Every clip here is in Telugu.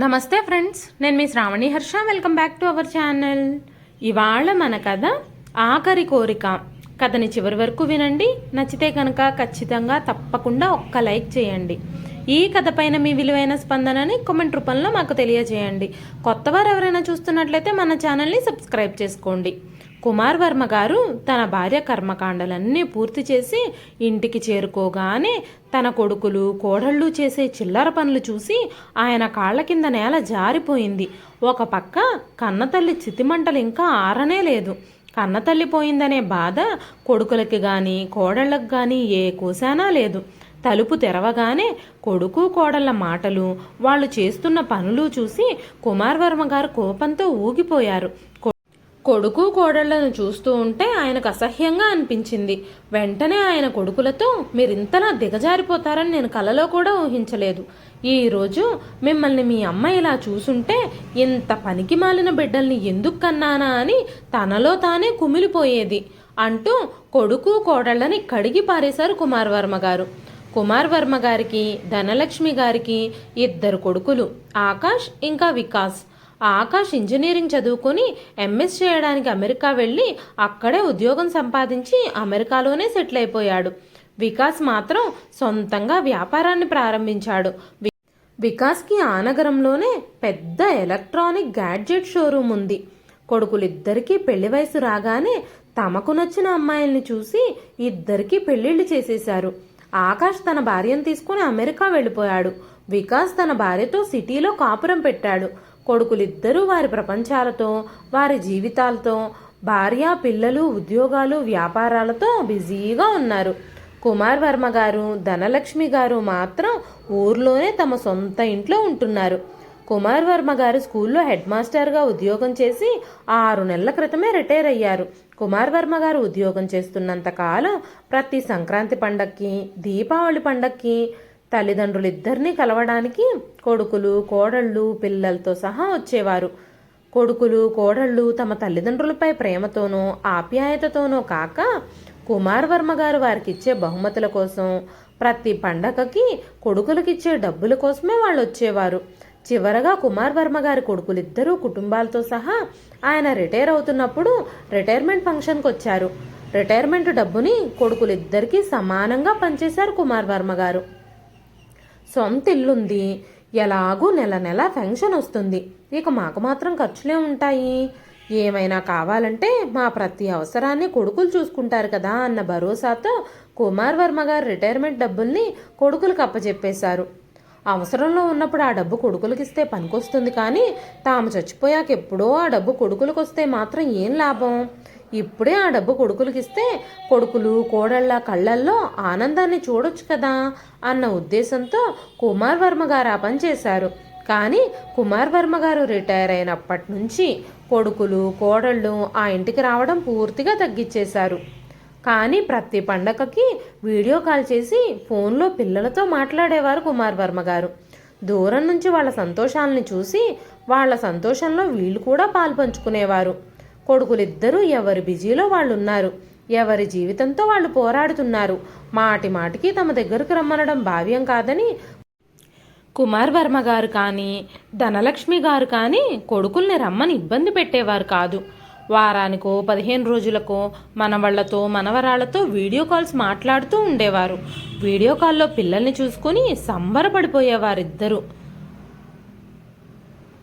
నమస్తే ఫ్రెండ్స్ నేను మీ Sravani Harsha. Welcome back to our channel. ఇవాళ మన కథ ఆఖరి కోరిక. కథని చివరి వరకు వినండి. నచ్చితే కనుక ఖచ్చితంగా తప్పకుండా ఒక్క లైక్ చేయండి. ఈ కథ పైన మీ విలువైన స్పందనని కామెంట్ రూపంలో మాకు తెలియజేయండి. కొత్తవారు ఎవరైనా చూస్తున్నట్లయితే మన ఛానల్ని సబ్స్క్రైబ్ చేసుకోండి. కుమార్ వర్మ గారు తన భార్య కర్మకాండలన్నీ పూర్తి చేసి ఇంటికి చేరుకోగానే తన కొడుకులు కోడళ్ళు చేసే చిల్లర పనులు చూసి ఆయన కాళ్ళ కింద నేల జారిపోయింది. ఒక పక్క కన్నతల్లి చితిమంటలు ఇంకా ఆరనే లేదు. కన్నతల్లి పోయిందనే బాధ కొడుకులకి కానీ కోడళ్ళకి కానీ ఏ కోశానా లేదు. తలుపు తెరవగానే కొడుకు కోడళ్ళ మాటలు వాళ్ళు చేస్తున్న పనులు చూసి కుమార్ వర్మ గారు కోపంతో ఊగిపోయారు. కొడుకు కోడళ్ళను చూస్తూ ఉంటే ఆయనకు అసహ్యంగా అనిపించింది. వెంటనే ఆయన కొడుకులతో మీరింతలా దిగజారిపోతారని నేను కలలో కూడా ఊహించలేదు. ఈరోజు మిమ్మల్ని మీ అమ్మ ఇలా చూసుంటే ఇంత పనికి మాలిన బిడ్డల్ని ఎందుకు కన్నానా అని తనలో తానే కుమిలిపోయేది అంటూ కొడుకు కోడళ్ళని కడిగి పారేశారు కుమార్వర్మ గారు. కుమార్వర్మ గారికి ధనలక్ష్మి గారికి ఇద్దరు కొడుకులు ఆకాష్ ఇంకా వికాస్. ఆకాష్ ఇంజనీరింగ్ చదువుకొని ఎంఎస్ చేయడానికి అమెరికా వెళ్ళి అక్కడే ఉద్యోగం సంపాదించి అమెరికాలోనే సెటిల్ అయిపోయాడు. వికాస్ మాత్రం సొంతంగా వ్యాపారాన్ని ప్రారంభించాడు. వికాస్కి ఆనగరంలోనే పెద్ద ఎలక్ట్రానిక్ గ్యాడ్జెట్ షోరూమ్ ఉంది. కొడుకులిద్దరికీ పెళ్ళి వయసు రాగానే తమకు నచ్చిన అమ్మాయిల్ని చూసి ఇద్దరికీ పెళ్ళిళ్ళు చేసేశారు. ఆకాష్ తన భార్యను తీసుకుని అమెరికా వెళ్ళిపోయాడు. వికాస్ తన భార్యతో సిటీలో కాపురం పెట్టాడు. కొడుకులిద్దరూ వారి ప్రపంచాలతో వారి జీవితాలతో భార్య పిల్లలు ఉద్యోగాలు వ్యాపారాలతో బిజీగా ఉన్నారు. కుమార్ వర్మ గారు ధనలక్ష్మి గారు మాత్రం ఊర్లోనే తమ సొంత ఇంట్లో ఉంటున్నారు. కుమార్ వర్మ గారు స్కూల్లో హెడ్ మాస్టర్గా ఉద్యోగం చేసి ఆరు నెలల క్రితమే రిటైర్ అయ్యారు. కుమార్ వర్మ గారు ఉద్యోగం చేస్తున్నంతకాలం ప్రతి సంక్రాంతి పండక్కి దీపావళి పండక్కి తల్లిదండ్రులు ఇద్దరినీ కలవడానికి కొడుకులు కోడళ్ళు పిల్లలతో సహా వచ్చేవారు. కొడుకులు కోడళ్ళు తమ తల్లిదండ్రులపై ప్రేమతోనో ఆప్యాయతతోనో కాక కుమార్ వర్మ గారు వారికిచ్చే బహుమతుల కోసం ప్రతి పండగకి కొడుకులకిచ్చే డబ్బుల కోసమే వాళ్ళు వచ్చేవారు చివరగా కుమార్ వర్మ గారి కొడుకులిద్దరూ కుటుంబాలతో సహా ఆయన రిటైర్ అవుతున్నప్పుడు రిటైర్మెంట్ ఫంక్షన్కి వచ్చారు రిటైర్మెంట్ డబ్బుని కొడుకులిద్దరికీ సమానంగా పనిచేశారు కుమార్ వర్మ గారు. సొంత ఇల్లుంది. ఎలాగూ నెల నెల పెన్షన్ వస్తుంది. ఇక మాకు మాత్రం ఖర్చులే ఉంటాయి. ఏమైనా కావాలంటే మా ప్రతి అవసరాన్ని కొడుకులు చూసుకుంటారు కదా అన్న భరోసాతో కుమార్ వర్మ గారు రిటైర్మెంట్ డబ్బుల్ని కొడుకులకు అప్పచెప్పేశారు అవసరంలో ఉన్నప్పుడు ఆ డబ్బు కొడుకులకి ఇస్తే పనికొస్తుంది కానీ తాము చచ్చిపోయాక ఎప్పుడో ఆ డబ్బు కొడుకులకు వస్తే మాత్రం ఏం లాభం? ఇప్పుడే ఆ డబ్బు కొడుకులకిస్తే కొడుకులు కోడళ్ళ కళ్ళల్లో ఆనందాన్ని చూడొచ్చు కదా అన్న ఉద్దేశంతో కుమార్ వర్మ గారు ఆ పని చేశారు. కానీ కుమార్ వర్మ గారు రిటైర్ అయినప్పటి నుంచి కొడుకులు కోడళ్ళు ఆ ఇంటికి రావడం పూర్తిగా తగ్గించేశారు కానీ ప్రతి పండగకి వీడియో కాల్ చేసి ఫోన్లో పిల్లలతో మాట్లాడేవారు కుమార్ వర్మ గారు. దూరం నుంచి వాళ్ళ సంతోషాలని చూసి వాళ్ళ సంతోషంలో వీళ్ళు కూడా పాల్పంచుకునేవారు కొడుకులిద్దరూ ఎవరి బిజీలో వాళ్ళు ఉన్నారు ఎవరి జీవితంతో వాళ్ళు పోరాడుతున్నారు. మాటి మాటికి తమ దగ్గరకు రమ్మనడం భావ్యం కాదని కుమార్ వర్మ గారు కానీ ధనలక్ష్మి గారు కానీ కొడుకుల్ని రమ్మని ఇబ్బంది పెట్టేవారు కాదు. వారానికో పదిహేను రోజులకో మనవళ్ళతో మనవరాళ్ళతో వీడియో కాల్స్ మాట్లాడుతూ ఉండేవారు. వీడియో కాల్లో పిల్లల్ని చూసుకుని సంబరపడిపోయేవారిద్దరూ.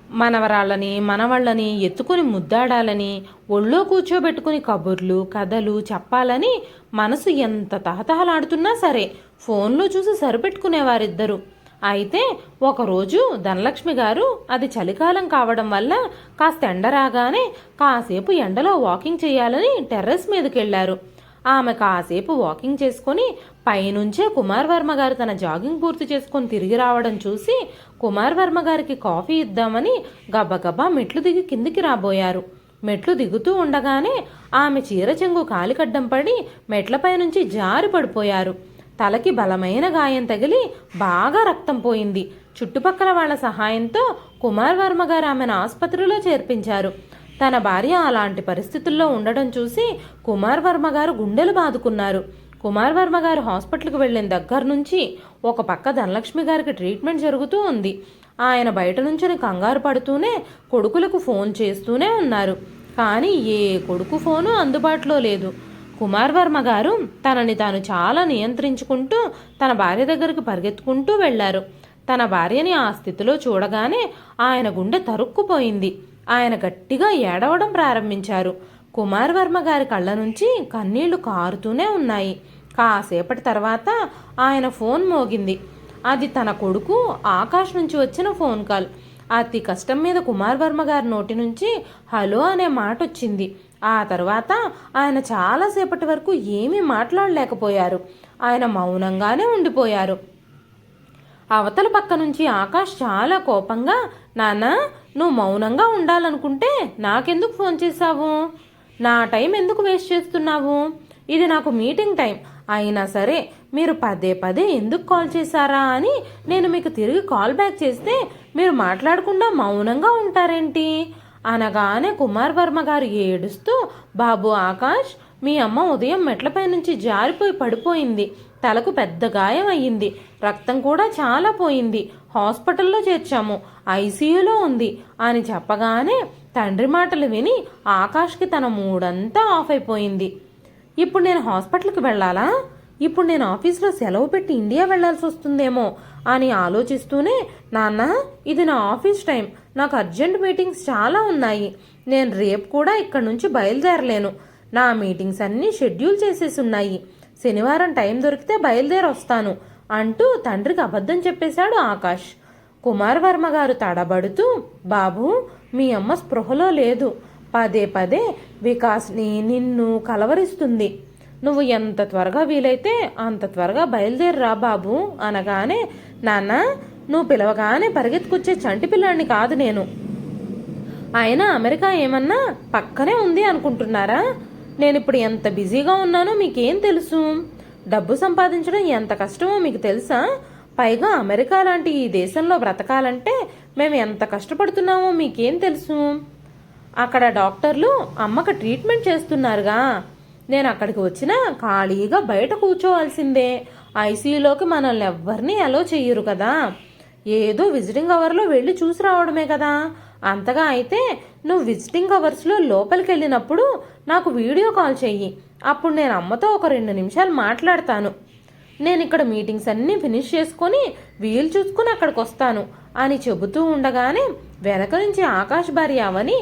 మనవరాళ్ళని మనవాళ్ళని ఎత్తుకుని ముద్దాడాలని ఒళ్ళో కూర్చోబెట్టుకుని కబుర్లు కథలు చెప్పాలని మనసు ఎంత తహతహలాడుతున్నా సరే ఫోన్లో చూసి సరిపెట్టుకునేవారిద్దరు. అయితే ఒకరోజు ధనలక్ష్మి గారు అది చలికాలం కావడం వల్ల కాస్త ఎండ రాగానే కాసేపు ఎండలో వాకింగ్ చేయాలని టెర్రస్ మీదకెళ్ళారు వెళ్ళారు ఆమె కాసేపు వాకింగ్ చేసుకొని పైనుంచే కుమార్ వర్మ గారు తన జాగింగ్ పూర్తి చేసుకొని తిరిగి రావడం చూసి కుమార్ వర్మ గారికి కాఫీ ఇద్దామని గబగబా మెట్లు దిగి కిందికి రాబోయారు. మెట్లు దిగుతూ ఉండగానే ఆమె చీర చెంగు కాలికడ్డం పడి మెట్లపై నుంచి జారి పడిపోయారు. తలకి బలమైన గాయం తగిలి బాగా రక్తం పోయింది. చుట్టుపక్కల వాళ్ళ సహాయంతో కుమార్ వర్మ గారు ఆమెను ఆసుపత్రిలో చేర్పించారు. తన భార్య అలాంటి పరిస్థితుల్లో ఉండడం చూసి కుమార్ వర్మ గారు గుండెలు బాదుకున్నారు. కుమార్ వర్మ గారు హాస్పిటల్కి వెళ్ళిన దగ్గర నుంచి ఒక పక్క ధనలక్ష్మి గారికి ట్రీట్మెంట్ జరుగుతూ ఉంది. ఆయన బయట నుంచి కంగారు పడుతూనే కొడుకులకు ఫోన్ చేస్తూనే ఉన్నారు. కానీ ఏ కొడుకు ఫోను అందుబాటులో లేదు. కుమార్ వర్మ గారు తనని తాను చాలా నియంత్రించుకుంటూ తన భార్య దగ్గరికి పరిగెత్తుకుంటూ వెళ్ళారు. తన భార్యని ఆ స్థితిలో చూడగానే ఆయన గుండె తరుక్కుపోయింది. ఆయన గట్టిగా ఏడవడం ప్రారంభించారు. కుమారవర్మ గారి కళ్ళ నుంచి కన్నీళ్ళు కారుతూనే ఉన్నాయి. కాసేపటి తర్వాత ఆయన ఫోన్ మోగింది. అది తన కొడుకు ఆకాష్ నుంచి వచ్చిన ఫోన్ కాల్. అతి కష్టం మీద కుమార్ వర్మ గారి నోటి నుంచి హలో అనే మాట వచ్చింది. ఆ తర్వాత ఆయన చాలాసేపటి వరకు ఏమీ మాట్లాడలేకపోయారు. ఆయన మౌనంగానే ఉండిపోయారు. అవతల పక్క నుంచి ఆకాష్ చాలా కోపంగా నాన్న నువ్వు మౌనంగా ఉండాలనుకుంటే నాకెందుకు ఫోన్ చేశావు? నా టైం ఎందుకు వేస్ట్ చేస్తున్నావు? ఇది నాకు మీటింగ్ టైం. అయినా సరే మీరు పదే పదే ఎందుకు కాల్ చేశారా అని నేను మీకు తిరిగి కాల్ బ్యాక్ చేస్తే మీరు మాట్లాడకుండా మౌనంగా ఉంటారేంటి? అనగానే కుమార్ వర్మ గారు ఏడుస్తూ బాబు ఆకాష్ మీ అమ్మ ఉదయం మెట్లపై నుంచి జారిపోయి పడిపోయింది. తలకు పెద్ద గాయం అయ్యింది. రక్తం కూడా చాలా పోయింది. హాస్పిటల్లో చేర్చాము. ఐసీయూలో ఉంది అని చెప్పగానే తండ్రి మాటలు విని ఆకాష్కి తన మూడంతా ఆఫ్ అయిపోయింది. ఇప్పుడు నేను హాస్పిటల్కి వెళ్ళాలా? ఇప్పుడు నేను ఆఫీస్లో సెలవు పెట్టి ఇండియా వెళ్ళాల్సి వస్తుందేమో అని ఆలోచిస్తూనే నాన్న ఇది నా ఆఫీస్ టైం. నాకు అర్జెంట్ మీటింగ్స్ చాలా ఉన్నాయి. నేను రేపు కూడా ఇక్కడ నుంచి బయలుదేరలేను. నా మీటింగ్స్ అన్నీ షెడ్యూల్ చేసేసి ఉన్నాయి. శనివారం టైం దొరికితే బయలుదేరి వస్తాను అంటూ తండ్రికి అబద్ధం చెప్పేశాడు ఆకాష్. కుమార్ వర్మ గారు తడబడుతూ బాబు మీ అమ్మ స్పృహలో లేదు. పదే పదే వికాస్ని నిన్ను కలవరిస్తుంది. నువ్వు ఎంత త్వరగా వీలైతే అంత త్వరగా బయలుదేరిరా బాబు అనగానే నాన్న నువ్వు పిలవగానే పరిగెత్తుకొచ్చే చంటి పిల్లాడిని కాదు నేను. అయినా అమెరికా ఏమన్నా పక్కనే ఉంది అనుకుంటున్నారా? నేను ఇప్పుడు ఎంత బిజీగా ఉన్నానో మీకేం తెలుసు? డబ్బు సంపాదించడం ఎంత కష్టమో మీకు తెలుసా? పైగా అమెరికా లాంటి ఈ దేశంలో బ్రతకాలంటే మేము ఎంత కష్టపడుతున్నామో మీకేం తెలుసు? అక్కడ డాక్టర్లు అమ్మకు ట్రీట్మెంట్ చేస్తున్నారుగా. నేను అక్కడికి వచ్చినా ఖాళీగా బయట కూర్చోవాల్సిందే. ఐసీయూలోకి మనల్ని ఎవ్వరిని అలో చెయ్యరు కదా. ఏదో విజిటింగ్ అవర్లో వెళ్ళి చూసి రావడమే కదా. అంతగా అయితే నువ్వు విజిటింగ్ అవర్స్లో లోపలికి వెళ్ళినప్పుడు నాకు వీడియో కాల్ చెయ్యి. అప్పుడు నేను అమ్మతో ఒక రెండు నిమిషాలు మాట్లాడతాను. నేను ఇక్కడ మీటింగ్స్ అన్నీ ఫినిష్ చేసుకొని వీలు చూసుకుని అక్కడికి వస్తాను అని చెబుతూ ఉండగానే వెనక నుంచి ఆకాష్ భార్య అవని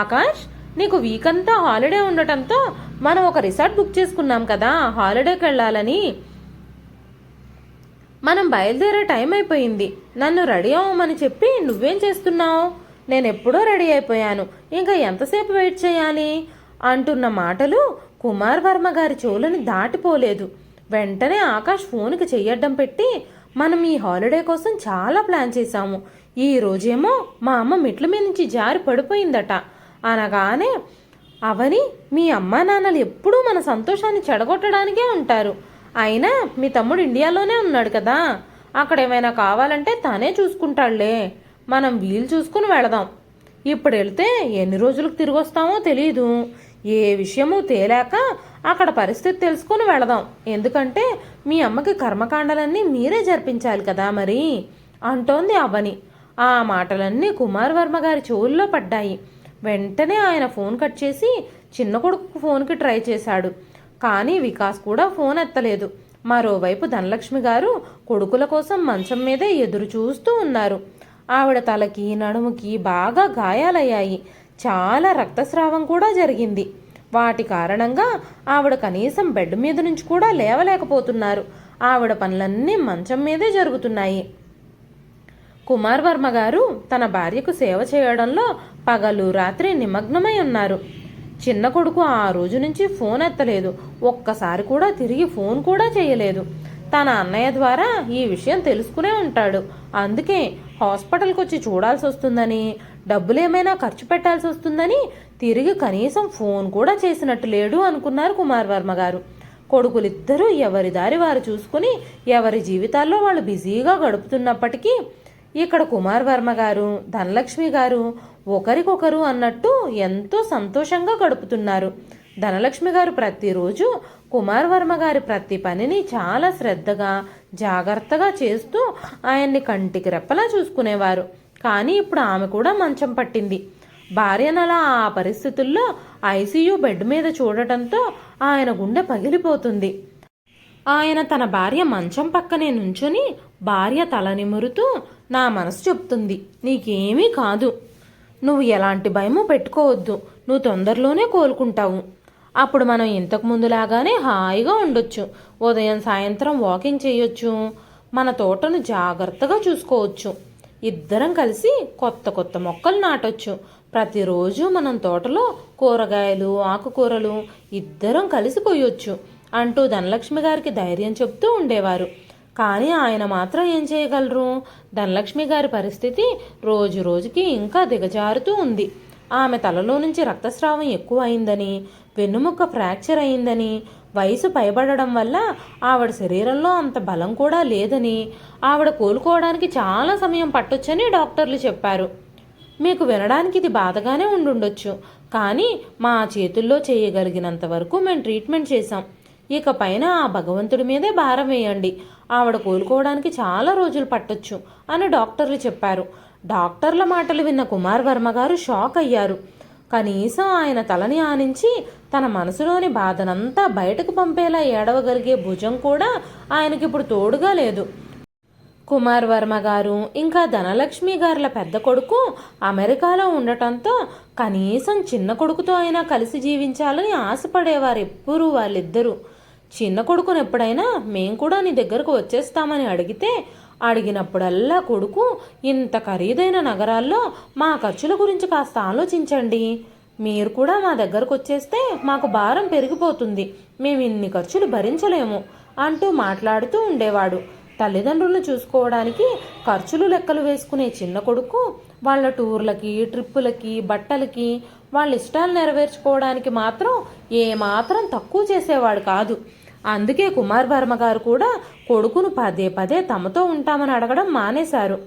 ఆకాష్ నీకు వీక్ అంతా హాలిడే ఉండటంతో మనం ఒక రిసార్ట్ బుక్ చేసుకున్నాం కదా హాలిడేకి వెళ్ళాలని. మనం బయలుదేరే టైం అయిపోయింది. నన్ను రెడీ అవ్వమని చెప్పి నువ్వేం చేస్తున్నావు? నేను ఎప్పుడో రెడీ అయిపోయాను. ఇంకా ఎంతసేపు వెయిట్ చేయాలి? అంటున్న మాటలు కుమార్ వర్మ గారి చెవులను దాటిపోలేదు. వెంటనే ఆకాష్ ఫోన్కి చెయ్యడం పెట్టి మనం ఈ హాలిడే కోసం చాలా ప్లాన్ చేశాము. ఈ రోజేమో మా అమ్మ మెట్ల మీద నుంచి జారి పడిపోయిందట. అనగానే అవని మీ అమ్మా నాన్నలు ఎప్పుడూ మన సంతోషాన్ని చెడగొట్టడానికే ఉంటారు. అయినా మీ తమ్ముడు ఇండియాలోనే ఉన్నాడు కదా. అక్కడ ఏమైనా కావాలంటే తనే చూసుకుంటాడులే. మనం వీలు చూసుకుని వెళదాం. ఇప్పుడు వెళ్తే ఎన్ని రోజులకు తిరిగి వస్తామో తెలియదు ఏ విషయము తేలాక అక్కడ పరిస్థితి తెలుసుకుని వెళదాం. ఎందుకంటే మీ అమ్మకి కర్మకాండలన్నీ మీరే జరిపించాలి కదా మరి. అంటోంది అవని. ఆ మాటలన్నీ కుమార్ వర్మ గారి చెవుల్లో పడ్డాయి. వెంటనే ఆయన ఫోన్ కట్ చేసి చిన్న కొడుకు ఫోన్కి ట్రై చేశాడు. కానీ వికాస్ కూడా ఫోన్ ఎత్తలేదు. మరోవైపు ధనలక్ష్మి గారు కొడుకుల కోసం మంచం మీదే ఎదురు చూస్తూ ఉన్నారు. ఆవిడ తలకి నడుముకి బాగా గాయాలయ్యాయి. చాలా రక్తస్రావం కూడా జరిగింది. వాటి కారణంగా ఆవిడ కనీసం బెడ్ మీద నుంచి కూడా లేవలేకపోతున్నారు. ఆవిడ పనులన్నీ మంచం మీదే జరుగుతున్నాయి. కుమార్ వర్మ గారు తన భార్యకు సేవ చేయడంలో పగలు రాత్రి నిమగ్నమై ఉన్నారు. చిన్న కొడుకు ఆ రోజు నుంచి ఫోన్ ఎత్తలేదు. ఒక్కసారి కూడా తిరిగి ఫోన్ కూడా చేయలేదు. తన అన్నయ్య ద్వారా ఈ విషయం తెలుసుకునే ఉంటాడు. అందుకే హాస్పిటల్కి వచ్చి చూడాల్సి వస్తుందని డబ్బులు ఏమైనా ఖర్చు పెట్టాల్సి వస్తుందని తిరిగి కనీసం ఫోన్ కూడా చేసినట్టు లేడు అనుకున్నారు కుమార్ వర్మ గారు. కొడుకులిద్దరూ ఎవరి దారి వారు చూసుకుని ఎవరి జీవితాల్లో వాళ్ళు బిజీగా గడుపుతున్నప్పటికీ ఇక్కడ కుమార్ వర్మ గారు ధనలక్ష్మి గారు ఒకరికొకరు అన్నట్టు ఎంతో సంతోషంగా గడుపుతున్నారు. ధనలక్ష్మి గారు ప్రతిరోజు కుమార్ వర్మ గారి ప్రతి పనిని చాలా శ్రద్ధగా జాగ్రత్తగా చేస్తూ ఆయన్ని కంటికి రెప్పలా చూసుకునేవారు. కానీ ఇప్పుడు ఆమె కూడా మంచం పట్టింది. భార్యనలా ఆ పరిస్థితుల్లో ఐసీయూ బెడ్ మీద చూడటంతో ఆయన గుండె పగిలిపోతుంది. ఆయన తన భార్య మంచం పక్కనే నుంచుని భార్య తల నిమురుతూ నా మనసు చెప్తుంది. నీకేమీ కాదు. నువ్వు ఎలాంటి భయము పెట్టుకోవద్దు. నువ్వు తొందరలోనే కోలుకుంటావు. అప్పుడు మనం ఇంతకు ముందులాగానే హాయిగా ఉండొచ్చు. ఉదయం సాయంత్రం వాకింగ్ చేయొచ్చు. మన తోటను జాగ్రత్తగా చూసుకోవచ్చు. ఇద్దరం కలిసి కొత్త కొత్త మొక్కలు నాటొచ్చు. ప్రతిరోజు మనం తోటలో కూరగాయలు ఆకుకూరలు ఇద్దరం కలిసి కొయ్యొచ్చు అంటూ ధనలక్ష్మి గారికి ధైర్యం చెప్తూ ఉండేవారు. కానీ ఆయన మాత్రం ఏం చేయగలరు? ధనలక్ష్మి గారి పరిస్థితి రోజు రోజుకి ఇంకా దిగజారుతూ ఉంది. ఆమె తలలో నుంచి రక్తస్రావం ఎక్కువ అయిందని వెన్నుముక్క ఫ్రాక్చర్ అయిందని వయసు పైబడడం వల్ల ఆవిడ శరీరంలో అంత బలం కూడా లేదని ఆవిడ కోలుకోవడానికి చాలా సమయం పట్టొచ్చని డాక్టర్లు చెప్పారు. మీకు వినడానికి ఇది బాధగానే ఉండుండొచ్చు కానీ మా చేతుల్లో చేయగలిగినంత వరకు మేము ట్రీట్మెంట్ చేశాం. ఇక పైన ఆ భగవంతుడి మీదే భారం వేయండి. ఆవిడ కోలుకోవడానికి చాలా రోజులు పట్టొచ్చు అని డాక్టర్లు చెప్పారు. డాక్టర్ల మాటలు విన్న కుమార్ వర్మ గారు షాక్ అయ్యారు. కనీసం ఆయన తలని ఆనించి తన మనసులోని బాధనంతా బయటకు పంపేలా ఏడవగలిగే భుజం కూడా ఆయనకిప్పుడు తోడుగా లేదు. కుమార్ వర్మ గారు ఇంకా ధనలక్ష్మి గారుల పెద్ద కొడుకు అమెరికాలో ఉండటంతో కనీసం చిన్న కొడుకుతో అయినా కలిసి జీవించాలని ఆశపడేవారు ఎప్పుడూ వాళ్ళిద్దరూ. చిన్న కొడుకును ఎప్పుడైనా మేం కూడా నీ దగ్గరకు వచ్చేస్తామని అడిగితే అడిగినప్పుడల్లా కొడుకు ఇంత ఖరీదైన నగరాల్లో మా ఖర్చుల గురించి కాస్త ఆలోచించండి. మీరు కూడా మా దగ్గరకు వచ్చేస్తే మాకు భారం పెరిగిపోతుంది. మేము ఇన్ని ఖర్చులు భరించలేము అంటూ మాట్లాడుతూ ఉండేవాడు. తల్లిదండ్రులను చూసుకోవడానికి ఖర్చులు లెక్కలు వేసుకునే చిన్న కొడుకు వాళ్ళ టూర్లకి ట్రిప్పులకి బట్టలకి వాళ్ళ ఇష్టాలు నెరవేర్చుకోవడానికి మాత్రం ఏమాత్రం తక్కువ చేసేవాడు కాదు. అందుకే కుమార్ వర్మ గారు కూడా కొడుకును పదే పదే తమతో ఉంటామని అడగడం మానేశారు.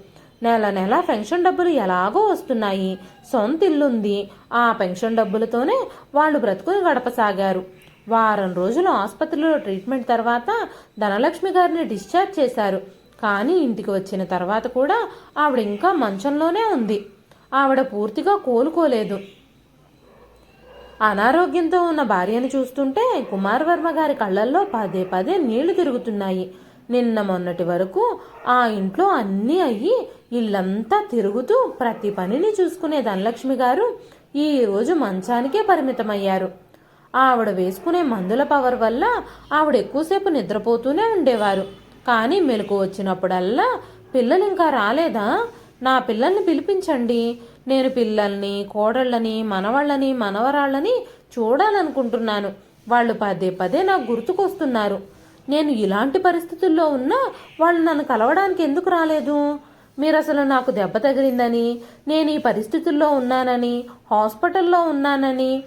నెల నెల పెన్షన్ డబ్బులు ఎలాగో వస్తున్నాయి. సొంత ఇల్లుంది. ఆ పెన్షన్ డబ్బులతోనే వాళ్ళు బ్రతుకుని గడపసాగారు. వారం రోజులు ఆసుపత్రిలో ట్రీట్మెంట్ తర్వాత ధనలక్ష్మి గారిని డిశ్చార్జ్ చేశారు. కానీ ఇంటికి వచ్చిన తర్వాత కూడా ఆవిడ ఇంకా మంచంలోనే ఉంది. ఆవిడ పూర్తిగా కోలుకోలేదు. అనారోగ్యంతో ఉన్న భార్యను చూస్తుంటే కుమార్వర్మ గారి కళ్ళల్లో పదే పదే నీళ్ళు తిరుగుతున్నాయి. నిన్న మొన్నటి వరకు ఆ ఇంట్లో అన్నీ అయ్యి ఇల్లంతా తిరుగుతూ ప్రతి పనిని చూసుకునే ధనలక్ష్మి గారు ఈరోజు మంచానికే పరిమితమయ్యారు. ఆవిడ వేసుకునే మందుల పవర్ వల్ల ఆవిడ ఎక్కువసేపు నిద్రపోతూనే ఉండేవారు. కానీ మెలకు వచ్చినప్పుడల్లా పిల్లలు ఇంకా రాలేదా? నా పిల్లల్ని పిలిపించండి. నేను పిల్లల్ని కోడళ్ళని మనవాళ్ళని మనవరాళ్ళని చూడాలనుకుంటున్నాను. వాళ్ళు పదే పదే నాకు గుర్తుకొస్తున్నారు. నేను ఇలాంటి పరిస్థితుల్లో ఉన్నా వాళ్ళు నన్ను కలవడానికి ఎందుకు రాలేదు? మీరు అసలు నాకు దెబ్బ తగిలిందని నేను ఈ పరిస్థితుల్లో ఉన్నానని హాస్పిటల్లో ఉన్నానని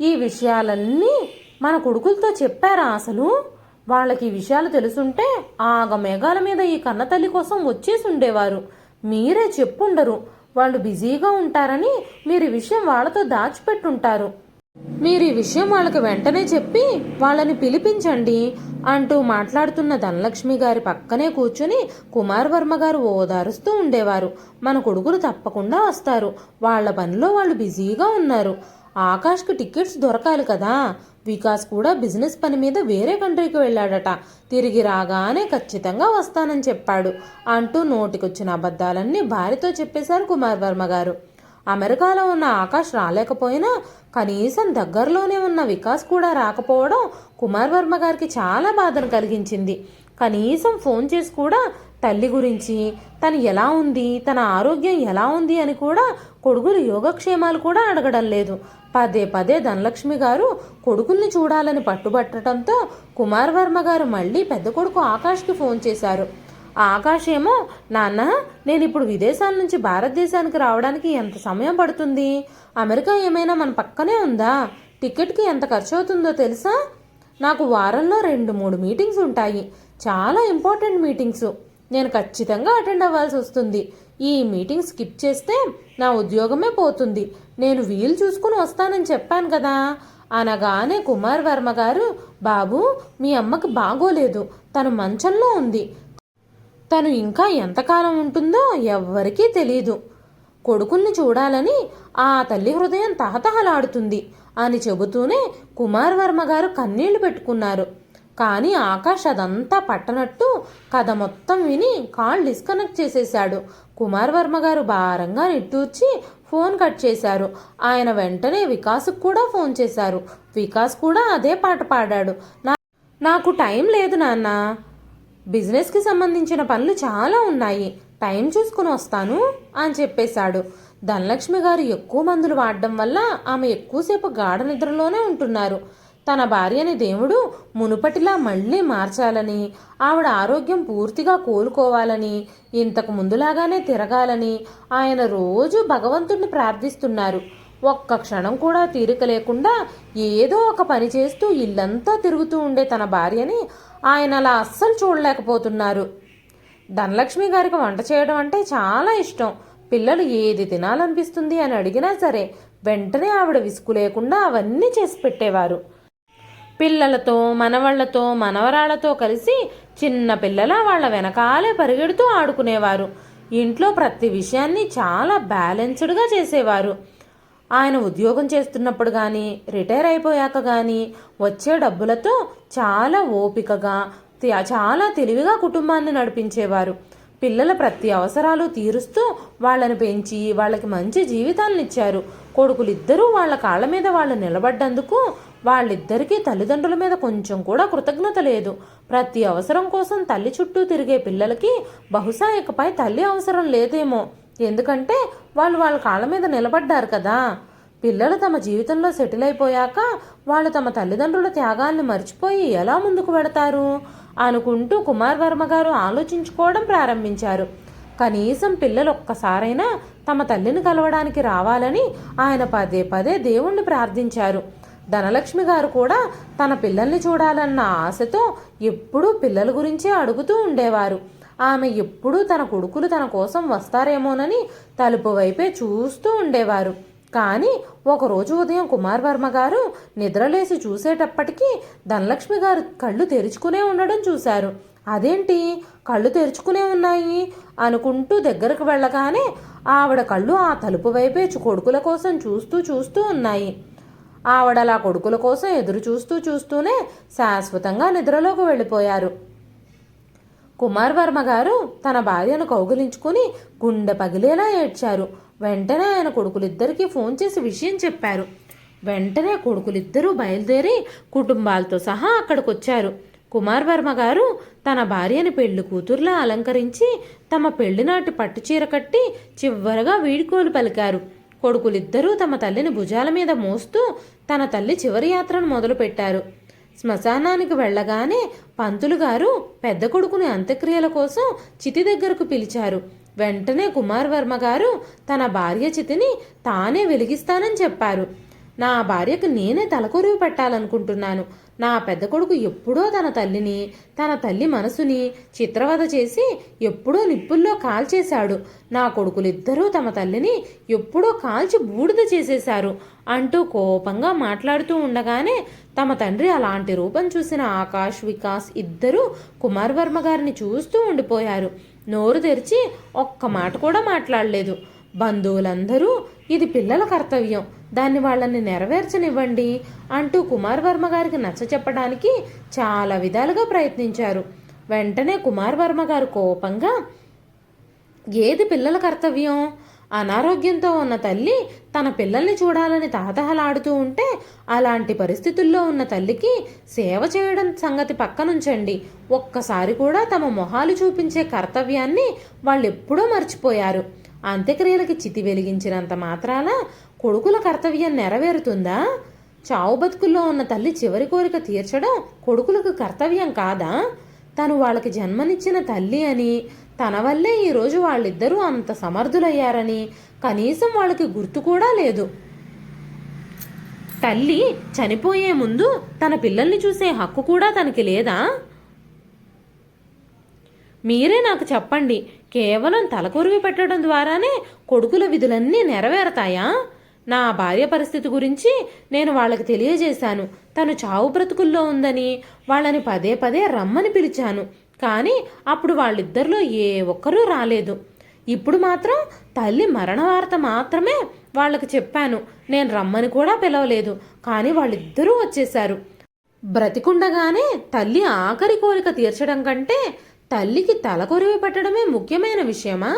ఈ విషయాలన్నీ మన కొడుకులతో చెప్పారా అసలు? వాళ్ళకి ఈ విషయాలు తెలుసుంటే ఆగ మేఘాల మీద ఈ కన్నతల్లి కోసం వచ్చేసి ఉండేవారు మీరే చెప్పుండరు. వాళ్ళు బిజీగా ఉంటారని మీరు ఈ విషయం వాళ్ళతో దాచిపెట్టుంటారు. మీరు ఈ విషయం వాళ్ళకి వెంటనే చెప్పి వాళ్ళని పిలిపించండి అంటూ మాట్లాడుతున్న ధనలక్ష్మి గారి పక్కనే కూర్చుని కుమార్ వర్మ గారు ఓదారుస్తూ ఉండేవారు. మన కొడుకులు తప్పకుండా వస్తారు. వాళ్ళ పనిలో వాళ్ళు బిజీగా ఉన్నారు. ఆకాష్కి టికెట్స్ దొరకాలి కదా. వికాస్ కూడా బిజినెస్ పని మీద వేరే కంట్రీకి వెళ్ళాడట. తిరిగి రాగానే ఖచ్చితంగా వస్తానని చెప్పాడు. అంటూ నోటికొచ్చిన అబద్ధాలన్నీ భార్యతో చెప్పేశారు కుమార్ వర్మ గారు. అమెరికాలో ఉన్న ఆకాష్ రాలేకపోయినా కనీసం దగ్గరలోనే ఉన్న వికాస్ కూడా రాకపోవడం కుమార్ వర్మ గారికి చాలా బాధను కలిగించింది. కనీసం ఫోన్ చేసి కూడా తల్లి గురించి తను ఎలా ఉంది తన ఆరోగ్యం ఎలా ఉంది అని కూడా కొడుకులు యోగక్షేమాలు కూడా అడగడం లేదు. పదే పదే ధనలక్ష్మి గారు కొడుకుల్ని చూడాలని పట్టుబట్టడంతో కుమార్ వర్మ గారు మళ్ళీ పెద్ద కొడుకు ఆకాష్కి ఫోన్ చేశారు. ఆకాష్ ఏమో నాన్న నేను ఇప్పుడు విదేశాల నుంచి భారతదేశానికి రావడానికి ఎంత సమయం పడుతుంది? అమెరికా ఏమైనా మన పక్కనే ఉందా? టికెట్కి ఎంత ఖర్చు అవుతుందో తెలుసా? నాకు వారంలో రెండు మూడు మీటింగ్స్ ఉంటాయి. చాలా ఇంపార్టెంట్ మీటింగ్స్. నేను ఖచ్చితంగా అటెండ్ అవ్వాల్సి వస్తుంది. ఈ మీటింగ్ స్కిప్ చేస్తే నా ఉద్యోగమే పోతుంది. నేను వీలు చూసుకుని వస్తానని చెప్పాను కదా. అనగానే కుమార్ వర్మ గారు బాబు మీ అమ్మకి బాగోలేదు. తను మంచంలో ఉంది. తను ఇంకా ఎంతకాలం ఉంటుందో ఎవ్వరికీ తెలియదు కొడుకుల్ని చూడాలని ఆ తల్లి హృదయం తహతహలాడుతుంది అని చెబుతూనే కుమార్ వర్మ గారు కన్నీళ్ళు పెట్టుకున్నారు. కానీ ఆకాష్ అదంతా పట్టనట్టు కథ మొత్తం విని కాల్ డిస్కనెక్ట్ చేసేశాడు. కుమార్ వర్మ గారు భారంగా నిట్టూర్చి ఫోన్ కట్ చేశారు. ఆయన వెంటనే వికాస్కు కూడా ఫోన్ చేశారు. వికాస్ కూడా అదే పాట పాడాడు. నా నాకు టైం లేదు నాన్న. బిజినెస్కి సంబంధించిన పనులు చాలా ఉన్నాయి. టైం చూసుకుని వస్తాను అని చెప్పేశాడు. ధనలక్ష్మి గారు ఎక్కువ మందులు వాడడం వల్ల ఆమె ఎక్కువసేపు గాఢ నిద్రలోనే ఉంటున్నారు. తన భార్యని దేవుడు మునుపటిలా మళ్ళీ మార్చాలని ఆవిడ ఆరోగ్యం పూర్తిగా కోలుకోవాలని ఇంతకు ముందులాగానే తిరగాలని ఆయన రోజు భగవంతుణ్ణి ప్రార్థిస్తున్నారు. ఒక్క క్షణం కూడా తీరిక లేకుండా ఏదో ఒక పని చేస్తూ ఇల్లంతా తిరుగుతూ ఉండే తన భార్యని ఆయన అలా అస్సలు చూడలేకపోతున్నారు. ధనలక్ష్మి గారికి వంట చేయడం అంటే చాలా ఇష్టం. పిల్లలు ఏది తినాలనిపిస్తుంది అని అడిగినా సరే వెంటనే ఆవిడ విసుగు లేకుండా అవన్నీ చేసి పెట్టేవారు. పిల్లలతో మనవళ్ళతో మనవరాళ్ళతో కలిసి చిన్న పిల్లల వాళ్ళ వెనకాలే పరిగెడుతూ ఆడుకునేవారు. ఇంట్లో ప్రతి విషయాన్ని చాలా బ్యాలెన్స్డ్గా చేసేవారు. ఆయన ఉద్యోగం చేస్తున్నప్పుడు కానీ రిటైర్ అయిపోయాక కానీ వచ్చే డబ్బులతో చాలా ఓపికగా చాలా తెలివిగా కుటుంబాన్ని నడిపించేవారు. పిల్లల ప్రతి అవసరాలు తీరుస్తూ వాళ్ళను పెంచి వాళ్ళకి మంచి జీవితాలను ఇచ్చారు. కొడుకులిద్దరూ వాళ్ళ కాళ్ళ మీద వాళ్ళు నిలబడ్డందుకు వాళ్ళిద్దరికీ తల్లిదండ్రుల మీద కొంచెం కూడా కృతజ్ఞత లేదు. ప్రతి అవసరం కోసం తల్లి చుట్టూ తిరిగే పిల్లలకి బహుశా ఇకపై తల్లి అవసరం లేదేమో. ఎందుకంటే వాళ్ళు వాళ్ళ కాళ్ళ మీద నిలబడ్డారు కదా. పిల్లలు తమ జీవితంలో సెటిల్ అయిపోయాక వాళ్ళు తమ తల్లిదండ్రుల త్యాగాల్ని మర్చిపోయి ఎలా ముందుకు పెడతారు అనుకుంటూ కుమార్ వర్మ గారు ఆలోచించుకోవడం ప్రారంభించారు. కనీసం పిల్లలు ఒక్కసారైనా తమ తల్లిని కలవడానికి రావాలని ఆయన పదే పదే దేవుణ్ణి ప్రార్థించారు. ధనలక్ష్మి గారు కూడా తన పిల్లల్ని చూడాలన్న ఆశతో ఎప్పుడూ పిల్లల గురించే అడుగుతూ ఉండేవారు. ఆమె ఎప్పుడూ తన కొడుకులు తన కోసం వస్తారేమోనని తలుపు వైపే చూస్తూ ఉండేవారు. కానీ ఒకరోజు ఉదయం కుమార్ వర్మ గారు నిద్రలేసి చూసేటప్పటికీ ధనలక్ష్మి గారు కళ్ళు తెరుచుకునే ఉండడం చూశారు. అదేంటి? కళ్ళు తెరుచుకునే ఉన్నాయి? అనుకుంటూ దగ్గరకు వెళ్ళగానే ఆవిడ కళ్ళు ఆ తలుపు వైపే కొడుకుల కోసం చూస్తూ చూస్తూ ఉన్నాయి. ఆవిడ అలా కొడుకుల కోసం ఎదురు చూస్తూ చూస్తూనే శాశ్వతంగా నిద్రలోకి వెళ్ళిపోయారు. కుమార్ వర్మ గారు తన భార్యను కౌగిలించుకుని గుండె పగిలేలా ఏడ్చారు. వెంటనే ఆయన కొడుకులిద్దరికీ ఫోన్ చేసి విషయం చెప్పారు. వెంటనే కొడుకులిద్దరూ బయలుదేరి కుటుంబాలతో సహా అక్కడికి వచ్చారు కుమార్ వర్మ గారు తన భార్యని పెళ్ళి కూతుర్లా అలంకరించి తమ పెళ్ళినాటి పట్టుచీర కట్టి చివరగా వీడుకోలు పలికారు. కొడుకులిద్దరూ తమ తల్లిని భుజాల మీద మోస్తూ తన తల్లి చివరి యాత్రను మొదలుపెట్టారు. శ్మశానానికి వెళ్ళగానే పంతులు గారు పెద్ద కొడుకుని అంత్యక్రియల కోసం చితి దగ్గరకు పిలిచారు. వెంటనే కుమార్ వర్మ గారు తన భార్య చితిని తానే వెలిగిస్తానని చెప్పారు. నా భార్యకు నేనే తలకొరువు పెట్టాలనుకుంటున్నాను. నా పెద్ద కొడుకు ఎప్పుడో తన తల్లిని తన తల్లి మనసుని చిత్రవద చేసి ఎప్పుడో నిప్పుల్లో కాల్చేశాడు. నా కొడుకులిద్దరూ తమ తల్లిని ఎప్పుడో కాల్చి బూడిద చేసేశారు అంటూ కోపంగా మాట్లాడుతూ ఉండగానే తమ తండ్రి అలాంటి రూపం చూసిన ఆకాష్ వికాస్ ఇద్దరూ కుమార్ వర్మ గారిని చూస్తూ ఉండిపోయారు. నోరు తెరిచి ఒక్క మాట కూడా మాట్లాడలేదు. బంధువులందరూ ఇది పిల్లల కర్తవ్యం దాన్ని వాళ్ళని నెరవేర్చనివ్వండి అంటూ కుమార్ వర్మ గారికి నచ్చ చెప్పడానికి చాలా విధాలుగా ప్రయత్నించారు. వెంటనే కుమార్ వర్మ గారు కోపంగా ఏది పిల్లల కర్తవ్యం? అనారోగ్యంతో ఉన్న తల్లి తన పిల్లల్ని చూడాలని తహతహలాడుతూ ఉంటే అలాంటి పరిస్థితుల్లో ఉన్న తల్లికి సేవ చేయడం సంగతి పక్కనుంచండి. ఒక్కసారి కూడా తమ మొహాలు చూపించే కర్తవ్యాన్ని వాళ్ళు ఎప్పుడో మర్చిపోయారు. అంత్యక్రియలకి చితి వెలిగించినంత మాత్రాన కొడుకుల కర్తవ్యం నెరవేరుతుందా? చావు బతుకుల్లో ఉన్న తల్లి చివరి కోరిక తీర్చడం కొడుకులకు కర్తవ్యం కాదా? తను వాళ్ళకి జన్మనిచ్చిన తల్లి అని తన వల్లే ఈరోజు వాళ్ళిద్దరూ అంత సమర్థులయ్యారని కనీసం వాళ్ళకి గుర్తు కూడా లేదు. తల్లి చనిపోయే ముందు తన పిల్లల్ని చూసే హక్కు కూడా తనకి లేదా? మీరే నాకు చెప్పండి కేవలం తలకొరివి పెట్టడం ద్వారానే కొడుకుల విధులన్నీ నెరవేరతాయా? నా భార్య పరిస్థితి గురించి నేను వాళ్ళకి తెలియజేశాను. తను చావు బ్రతుకుల్లో ఉందని వాళ్ళని పదే పదే రమ్మని పిలిచాను. కానీ అప్పుడు వాళ్ళిద్దరిలో ఏ ఒక్కరూ రాలేదు. ఇప్పుడు మాత్రం తల్లి మరణ వార్త మాత్రమే వాళ్ళకి చెప్పాను. నేను రమ్మని కూడా పిలవలేదు. కానీ వాళ్ళిద్దరూ వచ్చేశారు. బ్రతికుండగానే తల్లి ఆఖరి కోరిక తీర్చడం కంటే తల్లికి తలకొరివి పెట్టడమే ముఖ్యమైన విషయమా?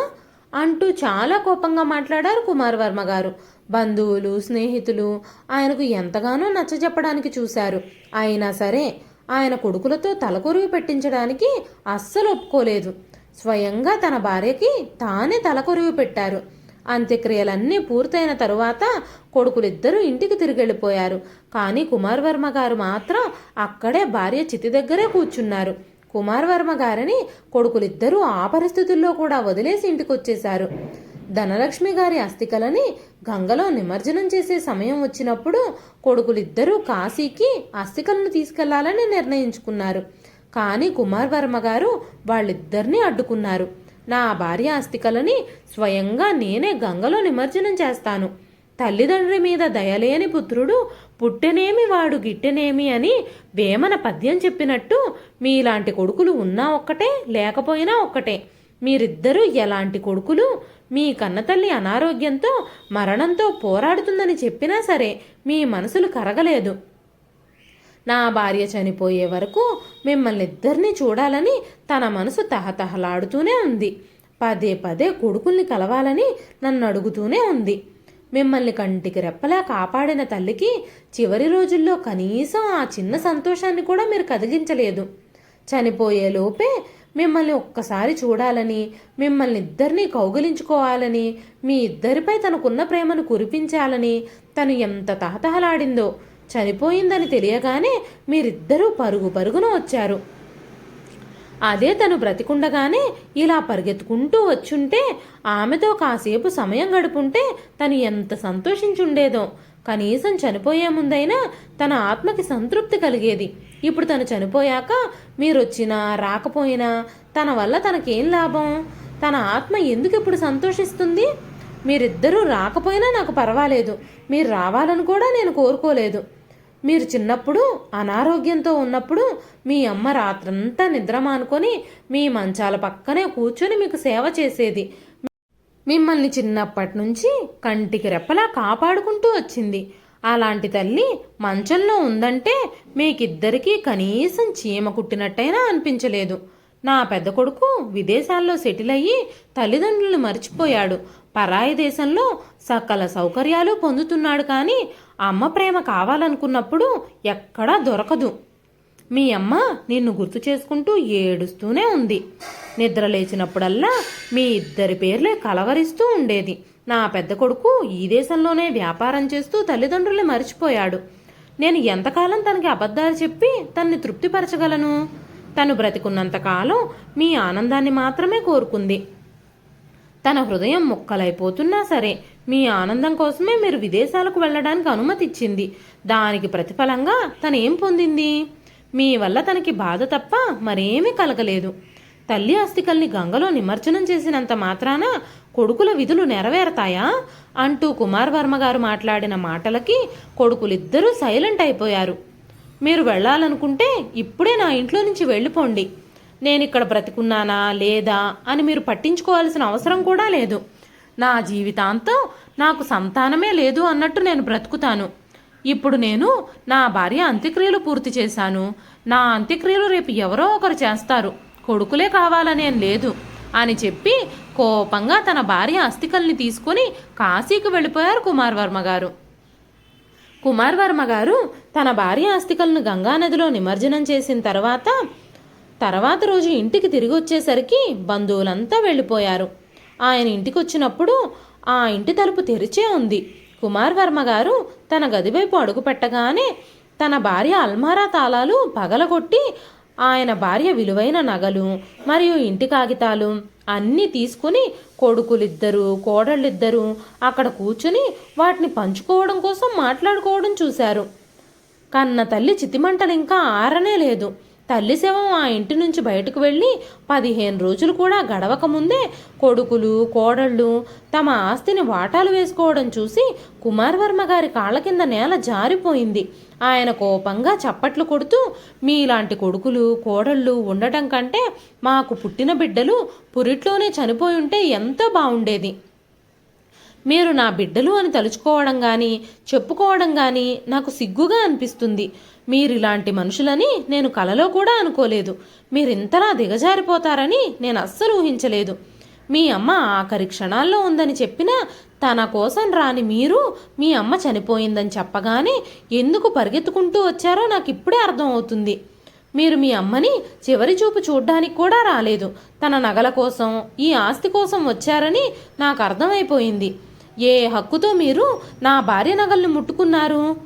అంటూ చాలా కోపంగా మాట్లాడారు కుమార్ వర్మ గారు. బంధువులు స్నేహితులు ఆయనకు ఎంతగానో నచ్చజెప్పడానికి చూశారు. అయినా సరే ఆయన కొడుకులతో తలకొరివి పెట్టించడానికి అస్సలు ఒప్పుకోలేదు. స్వయంగా తన భార్యకి తానే తలకొరివి పెట్టారు. అంత్యక్రియలన్నీ పూర్తయిన తరువాత కొడుకులిద్దరూ ఇంటికి తిరిగెళ్ళిపోయారు. కానీ కుమార్వర్మ గారు మాత్రం అక్కడే భార్య చితి దగ్గరే కూర్చున్నారు. కుమార్వర్మ గారిని కొడుకులిద్దరూ ఆ పరిస్థితుల్లో కూడా వదిలేసి ఇంటికి వచ్చేశారు ధనలక్ష్మి గారి అస్థికలని గంగలో నిమజ్జనం చేసే సమయం వచ్చినప్పుడు కొడుకులిద్దరూ కాశీకి అస్థికలను తీసుకెళ్ళాలని నిర్ణయించుకున్నారు. కానీ కుమార్ వర్మ గారు వాళ్ళిద్దరినీ అడ్డుకున్నారు. నా భార్య అస్థికలని స్వయంగా నేనే గంగలో నిమజ్జనం చేస్తాను. తల్లిదండ్రి మీద దయలేని పుత్రుడు పుట్టెనేమి వాడు గిట్టెనేమి అని వేమన పద్యం చెప్పినట్టు మీలాంటి కొడుకులు ఉన్నా ఒక్కటే లేకపోయినా ఒక్కటే. మీరిద్దరూ ఎలాంటి కొడుకులు? మీ కన్నతల్లి అనారోగ్యంతో మరణంతో పోరాడుతుందని చెప్పినా సరే మీ మనసులు కరగలేదు. నా భార్య చనిపోయే వరకు మిమ్మల్ని ఇద్దరిని చూడాలని తన మనసు తహతహలాడుతూనే ఉంది. పదే పదే కొడుకుల్ని కలవాలని నన్ను అడుగుతూనే ఉంది. మిమ్మల్ని కంటికి రెప్పలా కాపాడిన తల్లికి చివరి రోజుల్లో కనీసం ఆ చిన్న సంతోషాన్ని కూడా మీరు కదిలించలేదు. చనిపోయే లోపే మిమ్మల్ని ఒక్కసారి చూడాలని మిమ్మల్ని ఇద్దరినీ కౌగిలించుకోవాలని మీ ఇద్దరిపై తనకున్న ప్రేమను కురిపించాలని తను ఎంత తహతహలాడిందో చనిపోయిందని తెలియగానే మీరిద్దరూ పరుగు పరుగున వచ్చారు. అదే తను బ్రతికుండగానే ఇలా పరిగెత్తుకుంటూ వచ్చుంటే ఆమెతో కాసేపు సమయం గడుపుంటే తను ఎంత సంతోషించుండేదో. కనీసం చనిపోయే ముందైనా తన ఆత్మకి సంతృప్తి కలిగేది. ఇప్పుడు తను చనిపోయాక మీరు వచ్చినా రాకపోయినా తన వల్ల తనకేం లాభం? తన ఆత్మ ఎందుకు ఇప్పుడు సంతోషిస్తుంది? మీరిద్దరూ రాకపోయినా నాకు పర్వాలేదు. మీరు రావాలని కూడా నేను కోరుకోలేదు. మీరు చిన్నప్పుడు అనారోగ్యంతో ఉన్నప్పుడు మీ అమ్మ రాత్రంతా నిద్ర మానుకొని మీ మంచాల పక్కనే కూర్చొని మీకు సేవ చేసేది. మిమ్మల్ని చిన్నప్పటి నుంచి కంటికి రెప్పలా కాపాడుకుంటూ వచ్చింది. అలాంటి తల్లి మంచంలో ఉందంటే మీకిద్దరికీ కనీసం చీమ కుట్టినట్టయినా అనిపించలేదు. నా పెద్ద కొడుకు విదేశాల్లో సెటిల్ అయ్యి తల్లిదండ్రులు మర్చిపోయాడు. పరాయి దేశంలో సకల సౌకర్యాలు పొందుతున్నాడు కానీ అమ్మ ప్రేమ కావాలనుకున్నప్పుడు ఎక్కడా దొరకదు. మీ అమ్మ నిన్ను గుర్తు చేసుకుంటూ ఏడుస్తూనే ఉంది. నిద్ర లేచినప్పుడల్లా మీ ఇద్దరి పేర్లే కలవరిస్తూ ఉండేది. నా పెద్ద కొడుకు ఈ దేశంలోనే వ్యాపారం చేస్తూ తల్లిదండ్రుల్ని మర్చిపోయాడు. నేను ఎంతకాలం తనకి అబద్ధాలు చెప్పి తన్ని తృప్తిపరచగలను? తను బ్రతికున్నంతకాలం మీ ఆనందాన్ని మాత్రమే కోరుకుంది. తన హృదయం ముక్కలైపోతున్నా సరే మీ ఆనందం కోసమే మీరు విదేశాలకు వెళ్ళడానికి అనుమతి ఇచ్చింది దానికి ప్రతిఫలంగా తను ఏం పొందింది? మీ వల్ల తనకి బాధ తప్ప మరేమీ కలగలేదు. తల్లి అస్థికల్ని గంగలో నిమజ్జనం చేసినంత మాత్రాన కొడుకుల విధులు నెరవేరతాయా? అంటూ కుమార్ వర్మ గారు మాట్లాడిన మాటలకి కొడుకులిద్దరూ సైలెంట్ అయిపోయారు. మీరు వెళ్ళాలనుకుంటే ఇప్పుడే నా ఇంట్లో నుంచి వెళ్ళిపోండి. నేను ఇక్కడ బ్రతికున్నానా లేదా అని మీరు పట్టించుకోవాల్సిన అవసరం కూడా లేదు. నా జీవితాంతం నాకు సంతానమే లేదు అన్నట్టు నేను బ్రతుకుతాను. ఇప్పుడు నేను నా భార్య అంత్యక్రియలు పూర్తి చేశాను. నా అంత్యక్రియలు రేపు ఎవరో ఒకరు చేస్తారు. కొడుకులే కావాలనేం లేదు అని చెప్పి కోపంగా తన భార్య అస్థికల్ని తీసుకొని కాశీకి వెళ్ళిపోయారు కుమార్ వర్మ గారు. కుమార్ వర్మ గారు తన భార్య అస్థికలను గంగానదిలో నిమజ్జనం చేసిన తర్వాత తర్వాత రోజు ఇంటికి తిరిగి వచ్చేసరికి బంధువులంతా వెళ్ళిపోయారు. ఆయన ఇంటికి వచ్చినప్పుడు ఆ ఇంటి తలుపు తెరిచే ఉంది. కుమార్ వర్మ గారు తన గదివైపు అడుగు పెట్టగానే తన భార్య అల్మారా తాళాలు పగలగొట్టి ఆయన భార్య విలువైన నగలు మరియు ఇంటి కాగితాలు అన్నీ తీసుకుని కొడుకులిద్దరూ కోడళ్ళిద్దరూ అక్కడ కూర్చుని వాటిని పంచుకోవడం కోసం మాట్లాడుకోవడం చూశారు. కన్న తల్లి చితిమంటలు ఇంకా ఆరనే లేదు. తల్లి శవం ఆ ఇంటి నుంచి బయటకు వెళ్ళి పదిహేను రోజులు కూడా గడవక ముందే కొడుకులు కోడళ్ళు తమ ఆస్తిని వాటాలు వేసుకోవడం చూసి కుమారవర్మ గారి కాళ్ళ కింద నేల జారిపోయింది. ఆయన కోపంగా చప్పట్లు కొడుతూ మీలాంటి కొడుకులు కోడళ్ళు ఉండటం కంటే మాకు పుట్టిన బిడ్డలు పురిట్లోనే చనిపోయి ఉంటే ఎంతో బాగుండేది. మీరు నా బిడ్డలు అని తలుచుకోవడం కానీ చెప్పుకోవడం కానీ నాకు సిగ్గుగా అనిపిస్తుంది. మీరు ఇలాంటి మనుషులని నేను కలలో కూడా అనుకోలేదు. మీరు దిగజారిపోతారని నేను అస్సలు ఊహించలేదు. మీ అమ్మ ఆఖరి క్షణాల్లో ఉందని చెప్పినా తన కోసం రాని మీరు మీ అమ్మ చనిపోయిందని చెప్పగానే ఎందుకు పరిగెత్తుకుంటూ వచ్చారో నాకు ఇప్పుడే అర్థం అవుతుంది మీరు మీ అమ్మని చివరి చూపు చూడ్డానికి కూడా రాలేదు. తన నగల కోసం ఈ ఆస్తి కోసం వచ్చారని నాకు అర్థమైపోయింది. ఏ హక్కుతో మీరు నా భార్య నగల్ని ముట్టుకున్నారు?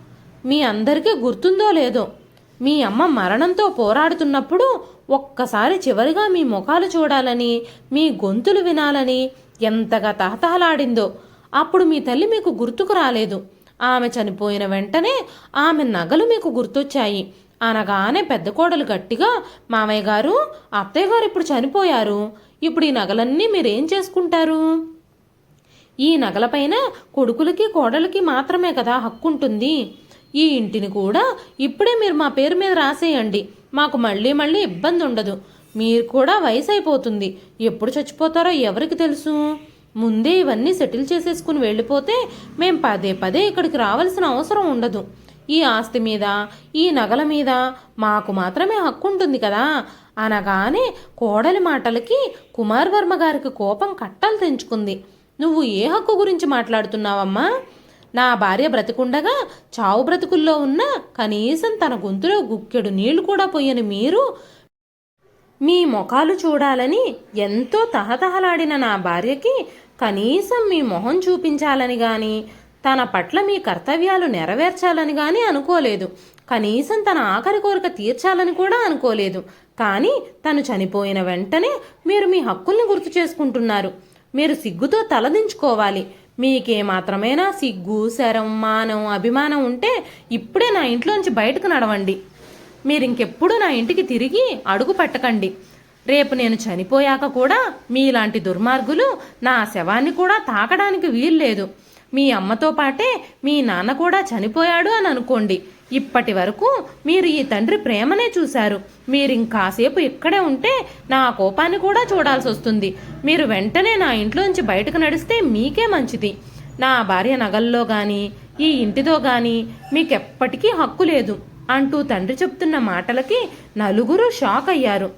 మీ అందరికీ గుర్తుందో లేదో? మీ అమ్మ మరణంతో పోరాడుతున్నప్పుడు ఒక్కసారి చివరిగా మీ ముఖాలు చూడాలని మీ గొంతులు వినాలని ఎంతగా తహతహలాడిందో అప్పుడు మీ తల్లి మీకు గుర్తుకు రాలేదు. ఆమె చనిపోయిన వెంటనే ఆమె నగలు మీకు గుర్తొచ్చాయి. అనగానే పెద్ద కోడలు గట్టిగా మామయ్య గారు అత్తయ్య గారు ఇప్పుడు చనిపోయారు. ఇప్పుడు ఈ నగలన్నీ మీరేం చేసుకుంటారు? ఈ నగలపైన కొడుకులకి కోడలకి మాత్రమే కదా హక్కు ఉంటుంది ఈ ఇంటిని కూడా ఇప్పుడే మీరు మా పేరు మీద రాసేయండి. మాకు మళ్ళీ మళ్ళీ ఇబ్బంది ఉండదు. మీరు కూడా వయసు అయిపోతుంది ఎప్పుడు చచ్చిపోతారో ఎవరికి తెలుసు? ముందే ఇవన్నీ సెటిల్ చేసేసుకుని వెళ్ళిపోతే మేం పదే పదే ఇక్కడికి రావాల్సిన అవసరం ఉండదు. ఈ ఆస్తి మీద ఈ నగల మీద మాకు మాత్రమే హక్కు ఉంటుంది కదా. అనగానే కోడలి మాటలకి కుమార్ వర్మ గారికి కోపం కట్టలు తెంచుకుంది. నువ్వు ఏ హక్కు గురించి మాట్లాడుతున్నావమ్మా? నా భార్య బ్రతికుండగా చావు బ్రతుకుల్లో ఉన్న కనీసం తన గొంతులో గుక్కెడు నీళ్ళు కూడా పోయని మీరు మీ ముఖాలు చూడాలని ఎంతో తహతహలాడిన నా భార్యకి కనీసం మీ మొహం చూపించాలని కానీ తన పట్ల మీ కర్తవ్యాలు నెరవేర్చాలని కానీ అనుకోలేదు. కనీసం తన ఆఖరి కోరిక తీర్చాలని కూడా అనుకోలేదు. కానీ తను చనిపోయిన వెంటనే మీరు మీ హక్కుల్ని గుర్తు చేసుకుంటున్నారు. మీరు సిగ్గుతో తలదించుకోవాలి. మీకే మాత్రమేనా సిగ్గు శరం మానం అభిమానం ఉంటే ఇప్పుడే నా ఇంట్లోంచి బయటకు నడవండి. మీరు ఇంకెప్పుడు నా ఇంటికి తిరిగి అడుగు పెట్టకండి. రేపు నేను చనిపోయాక కూడా మీలాంటి దుర్మార్గులు నా శవాన్ని కూడా తాకడానికి వీల్లేదు. మీ అమ్మతో పాటే మీ నాన్న కూడా చనిపోయాడు అని అనుకోండి. ఇప్పటి వరకు మీరు ఈ తండ్రి ప్రేమనే చూశారు. మీరు ఇంకాసేపు ఇక్కడే ఉంటే నా కోపాన్ని కూడా చూడాల్సి వస్తుంది. మీరు వెంటనే నా ఇంట్లోంచి బయటకు నడిస్తే మీకే మంచిది. నా భార్య నగల్లో కానీ ఈ ఇంటితో మీకు మీకెప్పటికీ హక్కు లేదు అంటూ తండ్రి చెప్తున్న మాటలకి నలుగురు షాక్ అయ్యారు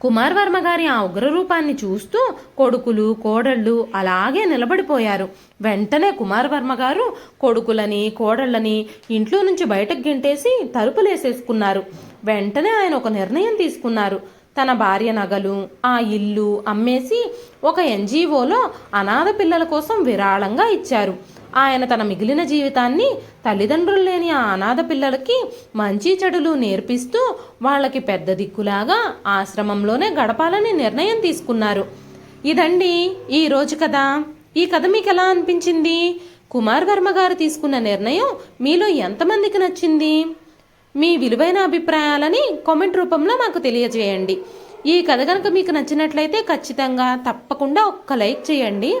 కుమార్వర్మ గారి ఆ ఉగ్రరూపాన్ని చూస్తూ కొడుకులు కోడళ్ళు అలాగే నిలబడిపోయారు. వెంటనే కుమార్వర్మ గారు కొడుకులని కోడళ్ళని ఇంట్లో నుంచి బయటకు గింటేసి తలుపులేసేసుకున్నారు. వెంటనే ఆయన ఒక నిర్ణయం తీసుకున్నారు. తన భార్య నగలు ఆ ఇల్లు అమ్మేసి ఒక ఎన్జీఓలో అనాథ పిల్లల కోసం విరాళంగా ఇచ్చారు. ఆయన తన మిగిలిన జీవితాన్ని తల్లిదండ్రులు లేని ఆ అనాథ పిల్లలకి మంచి చెడులు నేర్పిస్తూ వాళ్ళకి పెద్ద దిక్కులాగా ఆశ్రమంలోనే గడపాలని నిర్ణయం తీసుకున్నారు. ఇదండి ఈ రోజు కథ. ఈ కథ మీకు ఎలా అనిపించింది? కుమార్ వర్మ గారు తీసుకున్న నిర్ణయం మీలో ఎంతమందికి నచ్చింది? మీ విలువైన అభిప్రాయాలని కామెంట్ రూపంలో మాకు తెలియజేయండి. ఈ కథ కనుక మీకు నచ్చినట్లయితే ఖచ్చితంగా తప్పకుండా ఒక్క లైక్ చేయండి.